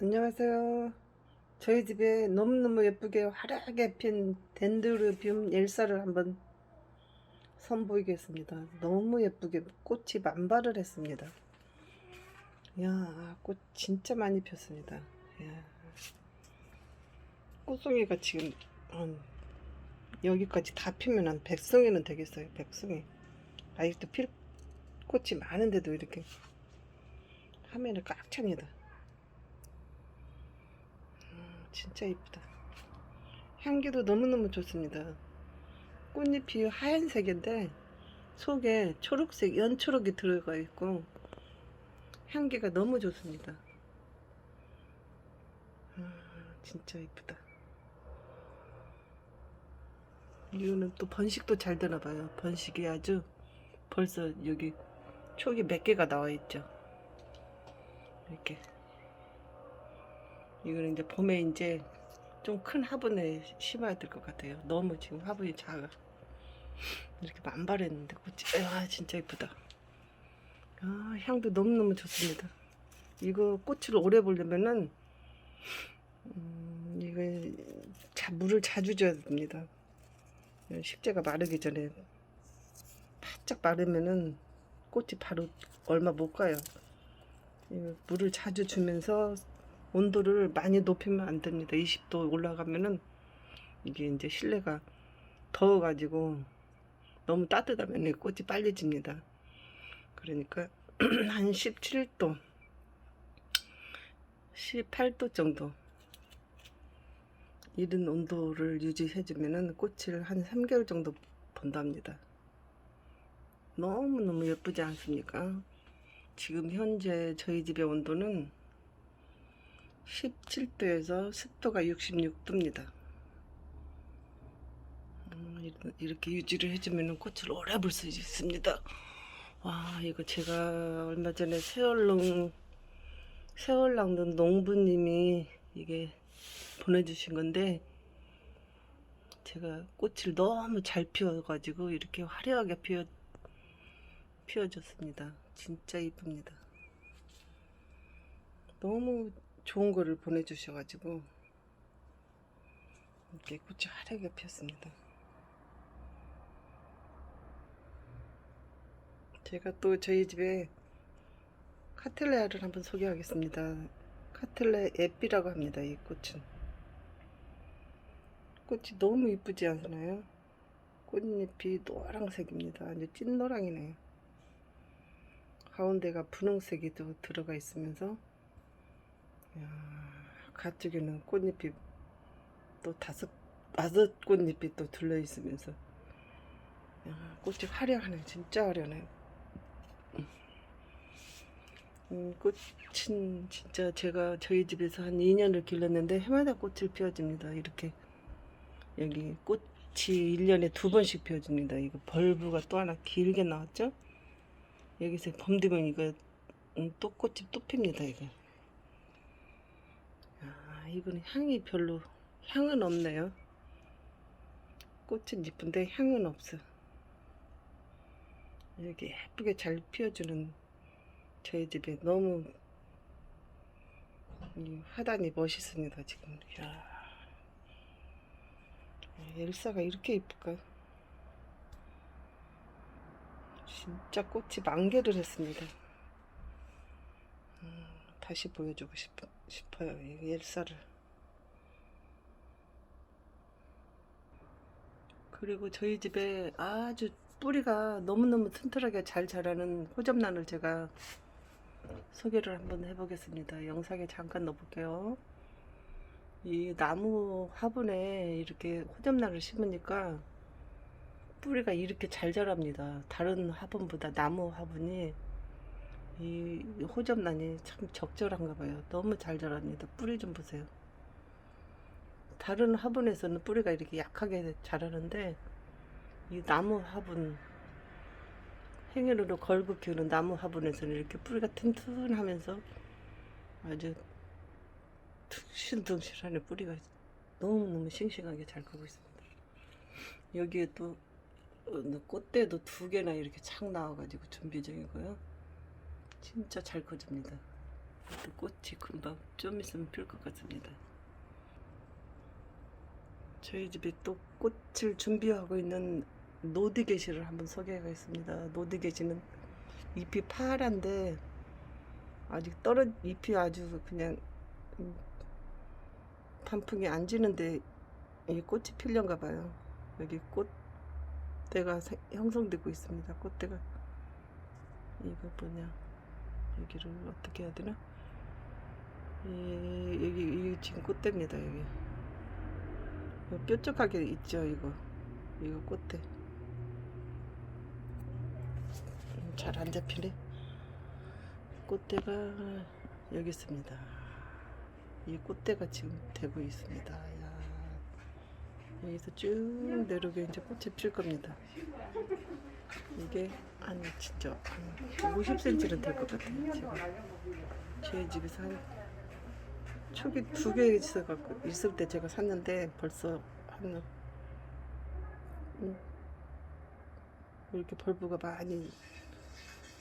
안녕하세요. 저희 집에 너무너무 예쁘게 화려하게 핀 덴드르뷸 열사를 한번 선보이겠습니다. 너무 예쁘게 꽃이 만발을 했습니다. 이야, 꽃 진짜 많이 폈습니다. 이야. 꽃송이가 지금 한 여기까지 다 피면 한 100송이는 되겠어요. 100송이. 아직도 필 꽃이 많은데도 이렇게 화면을 꽉 찹니다. 진짜 이쁘다. 향기도 너무너무 좋습니다. 꽃잎이 하얀색인데 속에 초록색, 연초록이 들어가 있고 향기가 너무 좋습니다. 아, 진짜 이쁘다. 이거는 또 번식도 잘 되나 봐요. 번식이 아주 벌써 여기 촉이 몇 개가 나와 있죠. 이렇게. 이거는 이제 봄에 이제 좀 큰 화분에 심어야 될 것 같아요. 너무 지금 화분이 작아. 이렇게 만발했는데 꽃이 아 진짜 이쁘다. 아 향도 너무너무 좋습니다. 이거 꽃을 오래 보려면은 음, 이거 자, 물을 자주 줘야 됩니다. 식재가 마르기 전에 바짝 마르면은 꽃이 바로 얼마 못 가요. 물을 자주 주면서 온도를 많이 높이면 안 됩니다. 20도 올라가면은 이게 이제 실내가 더워가지고 너무 따뜻하면 이 꽃이 빨리 집니다. 그러니까 한 17도, 18도 정도 이런 온도를 유지해주면은 꽃을 한 3개월 정도 본답니다. 너무너무 예쁘지 않습니까? 지금 현재 저희 집의 온도는 17도에서 습도가 66도입니다. 음, 이렇게 유지를 해주면 꽃을 오래 볼 수 있습니다. 와, 이거 제가 얼마 전에 세월농, 세월낭는 농부님이 이게 보내주신 건데, 제가 꽃을 너무 잘 피워가지고 이렇게 화려하게 피워, 피워줬습니다. 진짜 이쁩니다. 너무 좋은 거를 보내주셔가지고 이렇게 꽃이 화려하게 피었습니다. 제가 또 저희 집에 카텔레아를 한번 소개하겠습니다. 카텔레 에피라고 합니다. 이 꽃은 꽃이 너무 이쁘지 않나요? 꽃잎이 노란색입니다. 아주 찐노랑이네요. 가운데가 분홍색이 또 들어가 있으면서 이야, 가쪽에는 꽃잎이 또 다섯 다섯 꽃잎이 또 들러 있으면서. 이야, 꽃이 화려하네 진짜 화려하네. 음, 꽃은 진짜 제가 저희 집에서 한 2년을 길렀는데 해마다 꽃을 피워줍니다 이렇게. 여기 꽃이 1년에 두 번씩 피워줍니다. 이거 벌브가 또 하나 길게 나왔죠? 여기서 봄 되면 이거 음, 또 꽃이 또 핍니다 이거 아, 이건 향이 별로 향은 없네요. 꽃은 이쁜데 향은 없어. 이렇게 예쁘게 잘 피워주는 저희 집에 너무 이 화단이 멋있습니다 지금. 이야. 엘사가 이렇게 이쁠까? 진짜 꽃이 만개를 했습니다. 음, 다시 보여주고 싶어, 싶어요. 이 엘사를. 그리고 저희 집에 아주 뿌리가 너무너무 튼튼하게 잘 자라는 호접란을 제가 소개를 한번 해보겠습니다. 영상에 잠깐 넣어볼게요. 이 나무 화분에 이렇게 호접란을 심으니까 뿌리가 이렇게 잘 자랍니다. 다른 화분보다 나무 화분이 이 호접란이 참 적절한가 봐요. 너무 잘 자랍니다. 뿌리 좀 보세요. 다른 화분에서는 뿌리가 이렇게 약하게 자라는데 이 나무 화분 행여로 걸고 키우는 나무 화분에서는 이렇게 뿌리가 튼튼하면서 아주 둥실둥실하네 뿌리가 너무너무 싱싱하게 잘 크고 있습니다. 여기에 또 어, 꽃대도 두 개나 이렇게 착 나와가지고 준비 중이고요. 진짜 잘 커집니다. 또 꽃이 금방 좀 있으면 필 것 같습니다. 저희 집에 또 꽃을 준비하고 있는 노드게시를 한번 소개하겠습니다. 노드게시는 잎이 파란데 아직 떨어 잎이 아주 그냥 음, 단풍이 안 지는데 이 꽃이 필려가 봐요. 여기 꽃대가 생- 형성되고 있습니다. 꽃대가 이거 뭐냐 여기를 어떻게 해야 되나? 이, 여기 이 지금 꽃대입니다. 여기 이거 뾰족하게 있죠. 이거 이거 꽃대 잘 안 잡히네. 꽃대가 여기 있습니다. 이 꽃대가 지금 되고 있습니다. 야, 여기서 쭉 내려오게 이제 꽃이 필 겁니다. 이게 한 진짜 한 50cm는 될 것 같아요. 지금 저희 집에서 한 초기 두 개 있어갖고 있을 때 제가 샀는데 벌써 한 음, 이렇게 벌브가 많이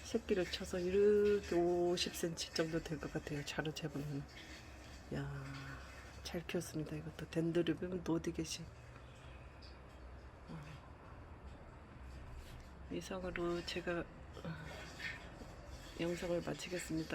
새끼를 쳐서 이렇게 50cm 정도 될 것 같아요. 자로 재보면. 야, 잘 키웠습니다. 이것도 덴드르비움 노디게시. 이상으로 제가 어, 영상을 마치겠습니다.